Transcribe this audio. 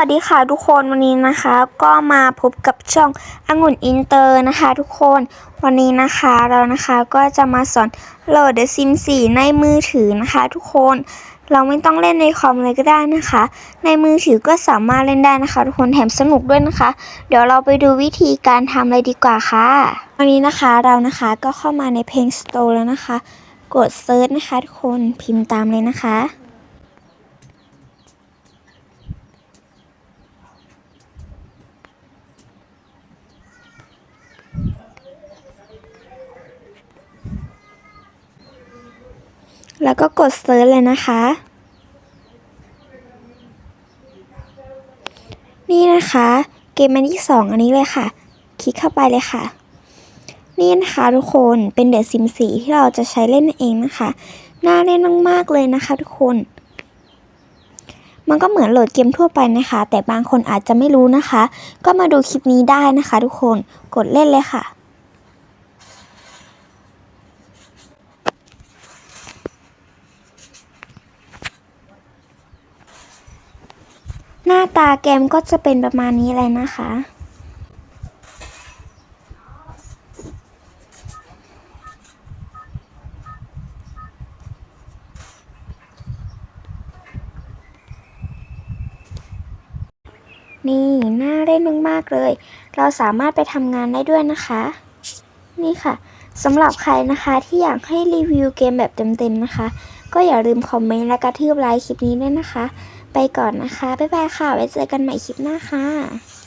สวัสดีค่ะทุกคนวันนี้นะคะ ก็มาพบกับช่ององุ่นอินเตอร์นะคะ ทุกคนวันนี้นะคะเรานะคะก็จะมาสอนโหลด The Sims 4ในมือถือนะคะ ทุกคนเราไม่ต้องเล่นในคอมเลยก็ได้นะคะ ในมือถือก็สามารถเล่นได้นะคะ ทุกคนแถมสนุกด้วยนะคะ เดี๋ยวเราไปดูวิธีการทำเลยดีกว่าค่ะวันนี้นะคะเรานะคะก็เข้ามาใน Play Store แล้วนะคะ กดเซิร์ชนะคะ ทุกคนพิมพ์ตามเลยนะคะ แล้วก็กดเซิร์ชเลยนะคะ นี่นะคะ เกมอันที่สองอันนี้เลยค่ะ คลิกเข้าไปเลยค่ะ นี่นะคะทุกคนเป็นเด e s ซิมสีที่เราจะใช้เล่นเองนะคะ น่าเล่นมากๆเลยนะคะ ทุกคน มันก็เหมือนโหลดเกมทั่วไปนะคะ แต่บางคนอาจจะไม่รู้นะคะ ก็มาดูคลิปนี้ได้นะคะ ทุกคนกดเล่นเลยค่ะ หน้าตาเกมก็จะเป็นประมาณนี้เลยนะคะ นี่น่าเล่นมากๆเลย เราสามารถไปทำงานได้ด้วยนะคะ นี่ค่ะ สำหรับใครนะคะที่อยากให้รีวิวเกมแบบเต็มๆนะคะ ก็อย่าลืมคอมเมนต์และกระทืบไลค์คลิปนี้ด้วยนะคะ ไปก่อนนะคะ บ๊ายบายค่ะ ไว้เจอกันใหม่คลิปหน้าค่ะ